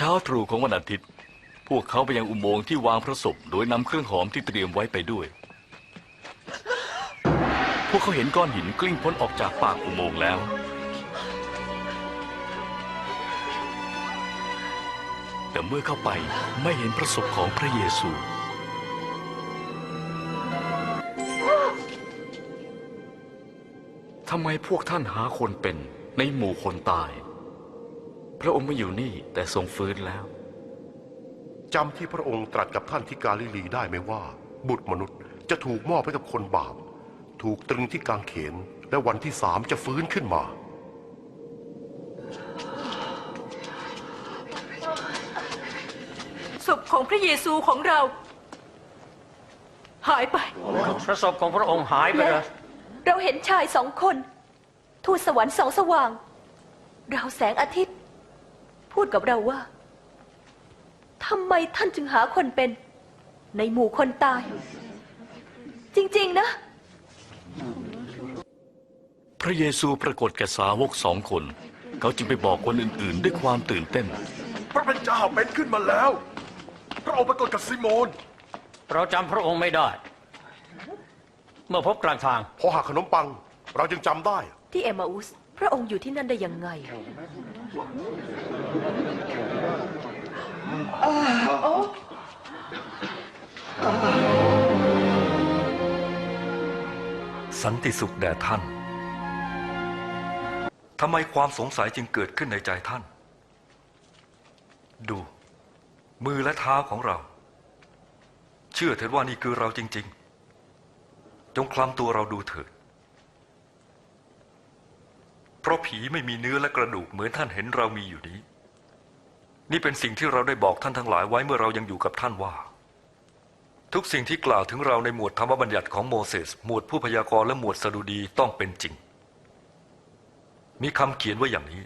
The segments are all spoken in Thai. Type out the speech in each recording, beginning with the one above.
ช้าตรู่ของวันอาทิตย์ พวกเขาไปยังอุโมงค์ที่วางพระศพโดยนำเครื่องหอมที่เตรียมไว้ไปด้วย พวกเขาเห็นก้อนหินกลิ้งพ้นออกจากปากอุโมงค์แล้ว แต่เมื่อเข้าไปไม่เห็นพระศพของพระเยซู ทำไมพวกท่านหาคนเป็นในหมู่คนตาย พระองค์ไม่อยู่นี่แต่ทรงฟื้นแล้ว จำที่พระองค์ตรัสกับท่านที่กาลิลีได้ไหมว่า บุตรมนุษย์จะถูกมอบให้กับคนบาป ถูกตรึงที่กางเขน และวันที่สามจะฟื้นขึ้นมาศพของพระเยซูของเรา หายไป พระศพของพระองค์หายไปและเลยเราเห็นชายสองคน ทูตสวรรค์สองสว่าง เราแสงอาทิตย์ พูดกับเราว่าทำไมท่านจึงหาคนเป็น ในหมู่คนตาย จริง ๆ นะ พระเยซูปรากฏแก่สาวกสองคน เขาจึงไปบอกคนอื่น ๆ ด้วยความตื่นเต้น พระเป็นเจ้าเป็นขึ้นมาแล้ว พระองค์ปรากฏกับซิโมน เราจำพระองค์ไม่ได้ เมื่อพบกลางทาง พอหักขนมปัง เรายังจำได้ ที่เอมมาอุส พระองค์อยู่ที่นั่นได้ยังไง สันติสุขแด่ท่าน ทำไมความสงสัยจึงเกิดขึ้นในใจท่าน ดู มือและเท้าของเรา เชื่อเถิดว่านี่คือเราจริง ๆ จงคลำตัวเราดูเถิด ราะผีไม่มีเนื้อและกระดูกเหมือนท่านเห็นเรามีอยู่นี้ นี่เป็นสิ่งที่เราได้บอกท่านทั้งหลายไว้เมื่อเรายังอยู่กับท่านว่า ทุกสิ่งที่กล่าวถึงเราในหมวดธรรมบัญญัติของโมเสสหมวดผู้พยากรณ์และหมวดสดุดีต้องเป็นจริง มีคำเขียนไว้อย่างนี้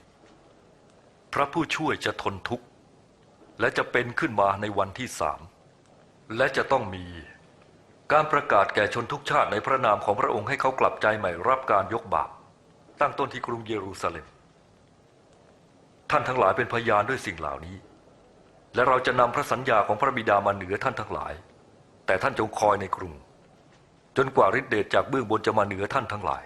พระผู้ช่วยจะทนทุกข์ และจะเป็นขึ้นมาในวันที่สามและจะต้องมีการประกาศแก่ชนทุกชาติในพระนามของพระองค์ให้เขากลับใจใหม่รับการยกบาป ตั้งต้นที่กรุงเยรูซาเล็ม ท่านทั้งหลายเป็นพยานด้วยสิ่งเหล่านี้ และเราจะนำพระสัญญาของพระบิดามาเหนือท่านทั้งหลาย แต่ท่านจงคอยในกรุง จนกว่าฤทธิเดชจากเบื้องบนจะมาเหนือท่านทั้งหลาย